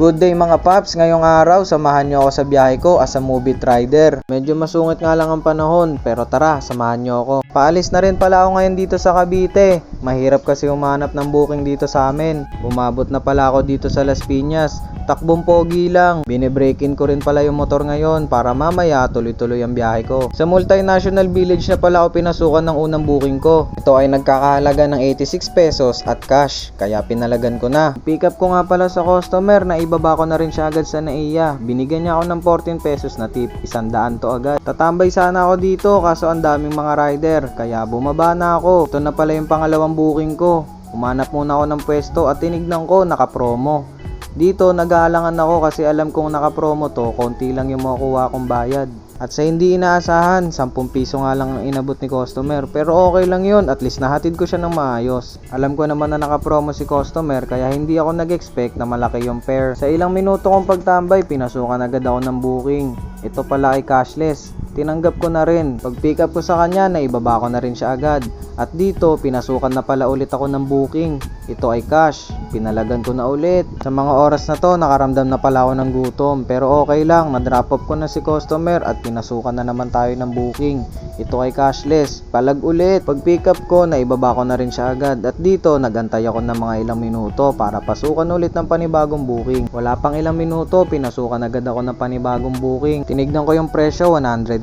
Good day mga paps, ngayong araw samahan nyo ako sa biyahe ko as a movie rider. Medyo masungit nga lang ang panahon, pero tara, samahan nyo ako. Paalis na rin pala ako ngayon dito sa Cavite. Mahirap kasi humanap ng booking dito sa amin. Umabot na pala ako dito sa Las Piñas. Takbong pogi lang. Binebreakin ko rin pala yung motor ngayon para mamaya tuloy-tuloy ang biyahe ko. Sa multinational village na pala ako pinasukan ng unang booking ko. Ito ay nagkakahalaga ng 86 pesos at cash, kaya pinalagan ko na. Pick up ko nga pala sa customer na ibaba ko na rin siya agad sa naiya. Binigyan niya ako ng 14 pesos na tip, isandaan to agad. Tatambay sana ako dito kaso ang daming mga rider, kaya bumaba na ako. Ito na pala yung pangalawang booking ko. Umanap muna ako ng pwesto at tinignan ko naka-promo. Dito nag-aalangan ako kasi alam kong naka-promo to, konti lang yung makukuha kong bayad. At sa hindi inaasahan, 10 piso nga lang ang inabot ni customer. Pero okay lang yun, at least nahatid ko siya ng maayos. Alam ko naman na naka-promo si customer, kaya hindi ako nag-expect na malaki yung pair. Sa ilang minuto kong pagtambay, pinasukan agad ako ng booking. Ito pala ay cashless. Tinanggap ko na rin. Pag pick up ko sa kanya, naibaba ko na rin siya agad. At dito, pinasukan na pala ulit ako ng booking. Ito ay cash. Pinalagan ko na ulit. Sa mga oras na to, nakaramdam na pala ako ng gutom. Pero okay lang, na-drop off ko na si customer at pinasukan na naman tayo ng booking. Ito ay cashless. Palag ulit. Pag pick up ko, naibaba ko na rin siya agad. At dito, nagantay ako ng mga ilang minuto para pasukan ulit ng panibagong booking. Wala pang ilang minuto, pinasukan agad ako ng panibagong booking. Tinignan ko yung presyo,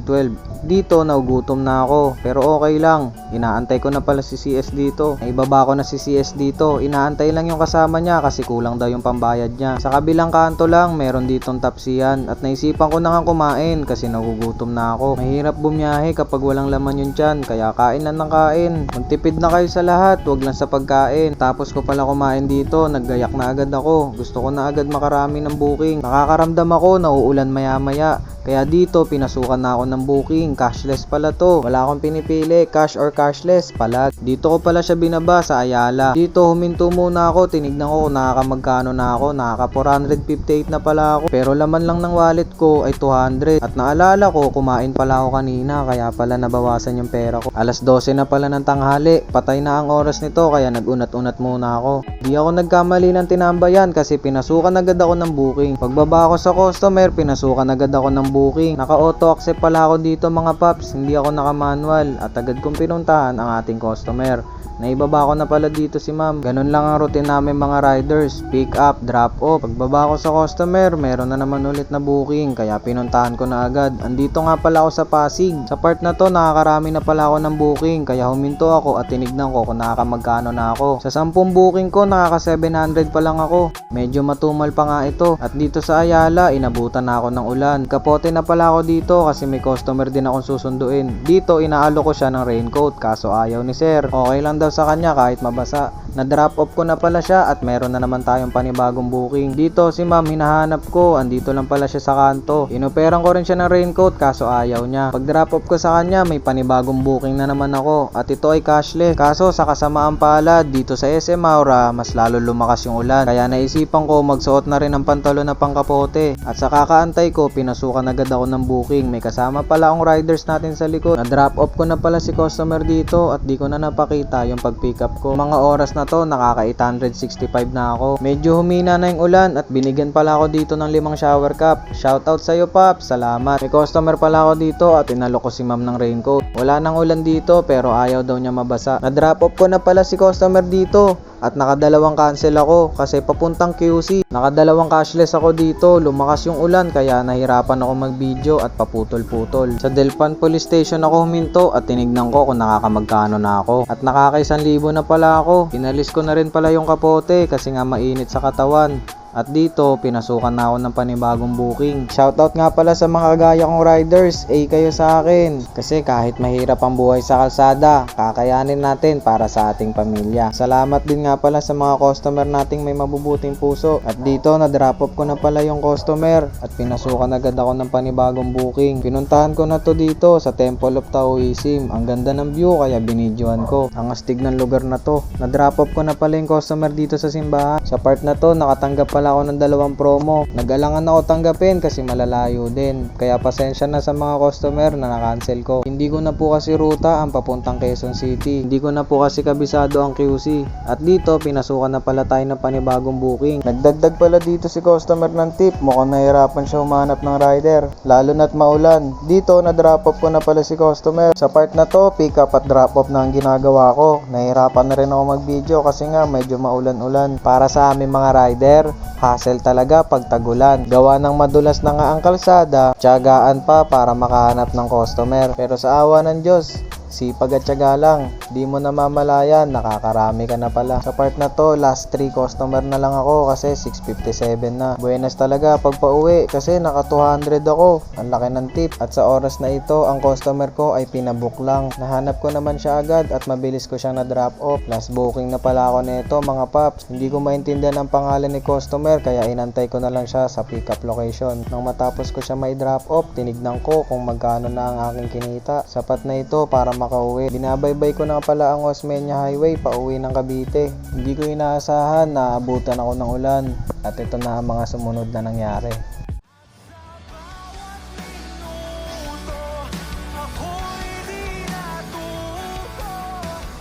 todo Dito, naugutom na ako. Pero okay lang. Inaantay ko na pala si CS dito. Naibaba ko na si CS dito. Inaantay lang yung kasama niya kasi kulang daw yung pambayad niya. Sa kabilang kanto lang, meron ditong tapsiyan. At naisipan ko na nga kumain kasi nagugutom na ako. Mahirap bumiyahe kapag walang laman yung tiyan. Kaya kain lang ng kain. Magtipid na kayo sa lahat. Huwag lang sa pagkain. Tapos ko pala kumain dito. Naggayak na agad ako. Gusto ko na agad makarami ng booking. Nakakaramdam ako na uulan maya maya. Kaya dito, pinasukan na ako ng booking. Cashless pala to. Wala akong pinipili, cash or cashless. Palag. Dito ko pala siya binaba sa Ayala. Dito, huminto muna ako. Tinignan ko kung nakakamagkano na ako. Nakaka 458 na pala ako. Pero laman lang ng wallet ko ay 200. At naalala ko, kumain pala ako kanina. Kaya pala nabawasan yung pera ko. Alas 12 na pala ng tanghali. Patay na ang oras nito. Kaya nagunat-unat muna ako. Di ako nagkamali ng tinambayan kasi pinasukan agad ako ng booking. Pagbaba ko sa customer, pinasukan agad ako ng booking. Naka-auto accept pala ako dito mga paps, hindi ako naka-manual at agad kong pinuntahan ang ating customer. Naibaba ko na pala dito si ma'am. Ganun lang ang routine namin mga riders. Pick up, drop off. Pagbaba ko sa customer, meron na naman ulit na booking. Kaya pinuntahan ko na agad. Andito nga pala ako sa Pasig. Sa part na to, nakakarami na pala ako ng booking. Kaya huminto ako at tinignan ko kung nakakamagkano na ako. Sa 10 booking ko, nakaka 700 pa lang ako. Medyo matumal pa nga ito. At dito sa Ayala, inabutan na ako ng ulan. Kapote na pala ako dito kasi may customer din akong susunduin. Dito, inaalo ko siya ng raincoat kaso ayaw ni sir. Okay lang daw sa kanya kahit mabasa. Na-drop off ko na pala siya at meron na naman tayong panibagong booking. Dito si ma'am hinahanap ko, andito lang pala siya sa kanto. Inoperan ko rin siya ng raincoat kaso ayaw niya. Pag drop off ko sa kanya, may panibagong booking na naman ako at ito ay cashless. Kaso sa kasamaan pala, dito sa SM Aura, mas lalo lumakas yung ulan. Kaya naisipan ko magsuot na rin ng pantalon na pangkapote. At sa kakaantay ko, pinasukan agad ako ng booking. May kasama pala akong riders natin sa likod. Na-drop off ko na pala si customer dito at di ko na napakita yung pag-pick up ko. Mga oras na to, nakaka 865 na ako. Medyo humina na yung ulan at binigyan pala ako dito ng limang shower cap. Shoutout sa'yo, Pap. Salamat. May customer pala ako dito at inalo ko si ma'am ng raincoat. Wala nang ulan dito pero ayaw daw niya mabasa. Na-drop off ko na pala si customer dito at nakadalawang cancel ako kasi papuntang QC. Nakadalawang cashless ako dito, lumakas yung ulan kaya nahirapan ako mag-video at paputol-putol. Sa Delpan Police Station ako huminto at tinignan ko kung nakakamagkano na ako. At nakaka 1,000 na pala ako. Pinalis ko na rin pala yung kapote kasi nga mainit sa katawan. At dito, pinasukan na ako ng panibagong booking. Shoutout nga pala sa mga kagaya kong riders, A kayo sa akin. Kasi kahit mahirap ang buhay sa kalsada, kakayanin natin para sa ating pamilya. Salamat din nga pala sa mga customer nating may mabubuting puso. At dito, na-drop off ko na pala yung customer at pinasukan agad ako ng panibagong booking. Pinuntahan ko na to dito sa Temple of Taoism. Ang ganda ng view kaya binidyoan ko. Ang astig ng lugar na to. Na-drop off ko na pala yung customer dito sa simbahan. Sa part na to, nakatanggap pala pala ako ng dalawang promo. Nag-alangan ako tanggapin kasi malalayo din. Kaya pasensya na sa mga customer na na-cancel ko. Hindi ko na po kasi ruta ang papuntang Quezon City. Hindi ko na po kasi kabisado ang QC. At dito, pinasukan na pala tayo ng panibagong booking. Nagdagdag pala dito si customer ng tip. Mukhang nahirapan siya humanap ng rider. Lalo na't maulan. Dito, na-drop off ko na pala si customer. Sa part na to, pick up at drop off na ang ginagawa ko. Nahirapan na rin ako mag-video kasi nga medyo maulan-ulan. Para sa aming mga rider, hassle talaga pag tagulan. Gawa ng madulas na nga ang kalsada, tiyagaan pa para makahanap ng customer. Pero sa awa ng Diyos, sipag at tiyaga lang. Di mo na mamalayan, nakakarami ka na pala. Sa part na to, last 3 customer na lang ako kasi 657 na. Buenas talaga pag pauwi kasi naka 200 ako. Ang laki ng tip. At sa oras na ito, ang customer ko ay pinabook lang. Nahanap ko naman siya agad at mabilis ko siyang na-drop off. Last booking na pala ako nito mga paps. Hindi ko maintindihan ang pangalan ni customer kaya inantay ko na lang siya sa pickup location. Nang matapos ko siya may drop off, tinignan ko kung magkano na ang aking kinita. Sapat na ito para makauwi. Binabaybay ko na pala ang Osmeña Highway pauwi ng Cavite. Hindi ko inaasahan na abutan ako ng ulan. At ito na ang mga sumunod na nangyari.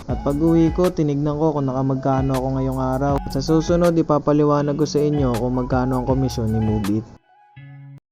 At pag uwi ko, tinignan ko kung nakamagkano ako ngayong araw. Sa susunod, ipapaliwanag ko sa inyo kung magkano ang komisyon ni Move It.